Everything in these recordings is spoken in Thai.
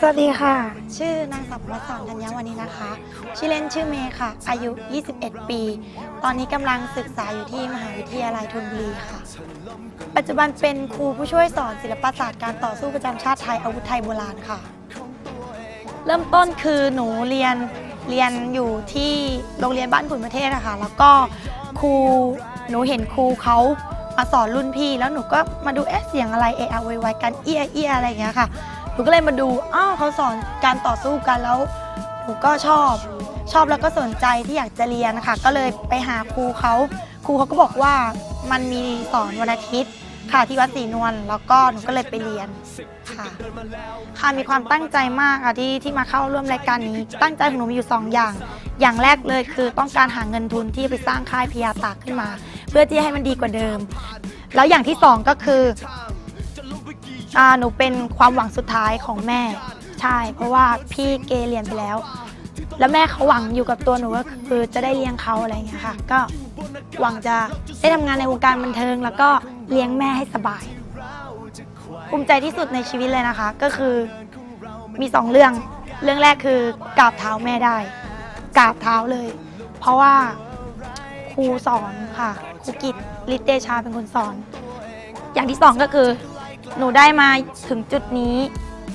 สวัสดีค่ะ ชื่อนางสาวประสานธัญญวันีนะคะ ชื่อเล่นชื่อเมย์ค่ะ อายุ 21 ปี ตอนนี้กำลังศึกษาอยู่ที่มหาวิทยาลัยธนบุรีค่ะ ปัจจุบันเป็นครูผู้ช่วยสอนศิลปศาสตร์การต่อสู้ประจำชาติไทยอาวุธไทยโบราณค่ะ เริ่มต้นคือหนูเรียนเรียนอยู่ที่โรงเรียนบ้านขุนประเทศนะคะ แล้วก็ครูหนูเห็นครูเขามาสอนรุ่นพี่ แล้วหนูก็มาดูเอ๊ะเสียงอะไรเอะอะไวๆกันเอียเอียอะไรอย่างเงี้ยค่ะห นูก็เลยมาดูอ้าวเขาสอนการต่อสู้กันแล้วหนูก็ชอบ ชอบแล้วก็สนใจที่อยากจะเรียนนะคะก็เลยไปหาครูเขาครูเขาก็บอกว่ามันมีสอนวันอาทิตย์ค่ะที่วัดศรีนวลแล้วก็หนูก็เลยไปเรียนค่ะ ค่ะมีความตั้งใจมากค่ะที่ที่มาเข้าร่วมรายการนี้ ตั้งใจของหนูมีอยู่ 2 อย่าง อย่างแรกเลยคือต้องการหาเงินทุนที่ไปสร้างค่ายพยาตากขึ้นมา เพื่อที่ให้มันดีกว่าเดิม แล้วอย่างที่สองก็คือ อ่าหนูเป็นความหวังสุดท้ายของแม่ ใช่ เพราะว่าพี่เกเรียนไปแล้ว แล้วแม่เขาหวังอยู่กับตัวหนูก็คือจะได้เลี้ยงเขาอะไรเงี้ยค่ะ ก็หวังจะได้ทำงานในวงการบันเทิง แล้วก็เลี้ยงแม่ให้สบาย ภูมิใจที่สุดในชีวิตเลยนะคะ ก็คือมีสองเรื่อง เรื่องแรกคือกราบเท้าแม่ได้กราบเท้าเลย เพราะว่าครูสอนค่ะครูกิตฤทธิ์เดชาเป็นคนสอน อย่างที่สองก็คือ หนูได้มาถึงจุดนี้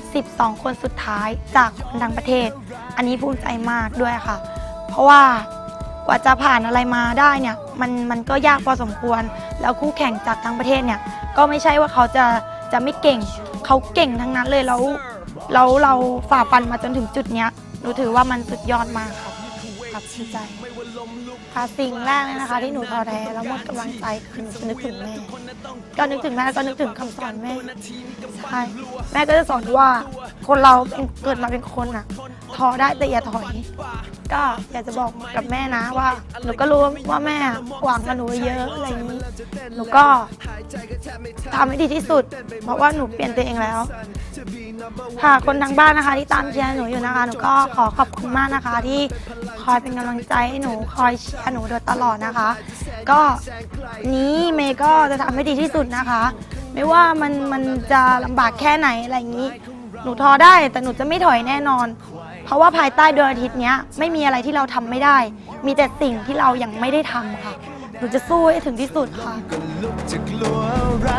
12 คนสุดท้ายจากคนทั้งประเทศ อันนี้ภูมิใจมากด้วยค่ะ เพราะว่ากว่าจะผ่านอะไรมาได้เนี่ยมันมันก็ยากพอสมควร แล้วคู่แข่งจากทั้งประเทศเนี่ยก็ไม่ใช่ว่าเขาจะจะไม่เก่ง เขาเก่งทั้งนั้นเลยแล้วแล้วเราฝ่าฟันมาจนถึงจุดเนี้ยหนูถือว่ามันสุดยอดมากครับครับภูมิใจค่ะสิ่งแรกเลยนะคะ ที่หนูท้อแท้แล้วหมดกำลังใจคือหนูจะนึกถึงแม่ ก็นึกถึงแม่ก็นึกถึงคำสอนแม่ใช่แม่ก็จะสอนว่าคนเราเกิดมาเป็นคนอะท้อได้แต่อย่าถอย ก็อยากจะบอกกับแม่นะว่าหนูก็รู้ว่าแม่หวังกับหนูเยอะอะไรอย่างนี้หนูก็ ทำให้ดีที่สุด เพราะว่าหนูเปลี่ยนตัวเองแล้วค่ะคนทางบ้านนะคะ ที่ตามเชียร์หนูอยู่นะคะหนูก็ขอขอบคุณมากนะคะ ที่คอยเป็นกำลังใจให้หนูคอยเชียร์หนูโดยตลอดนะคะ ก็นี้เมย์ก็จะทำให้ดีที่สุดนะคะ ไม่ว่ามันมันจะลำบากแค่ไหนอะไรอย่างนี้ หนูท้อได้แต่หนูจะไม่ถอยแน่นอน เพราะว่าภายใต้ดวงอาทิตย์นี้ไม่มีอะไรที่เราทำไม่ได้ มีแต่สิ่งที่เรายังไม่ได้ทำค่ะ นูจะสู้ให้ถึงที่สุดค่ะ ก็ลุกจะกลัวอะไร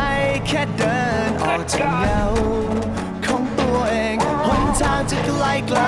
แค่เดินออกจากเงาของตัวเองหนทางจะไกลไกล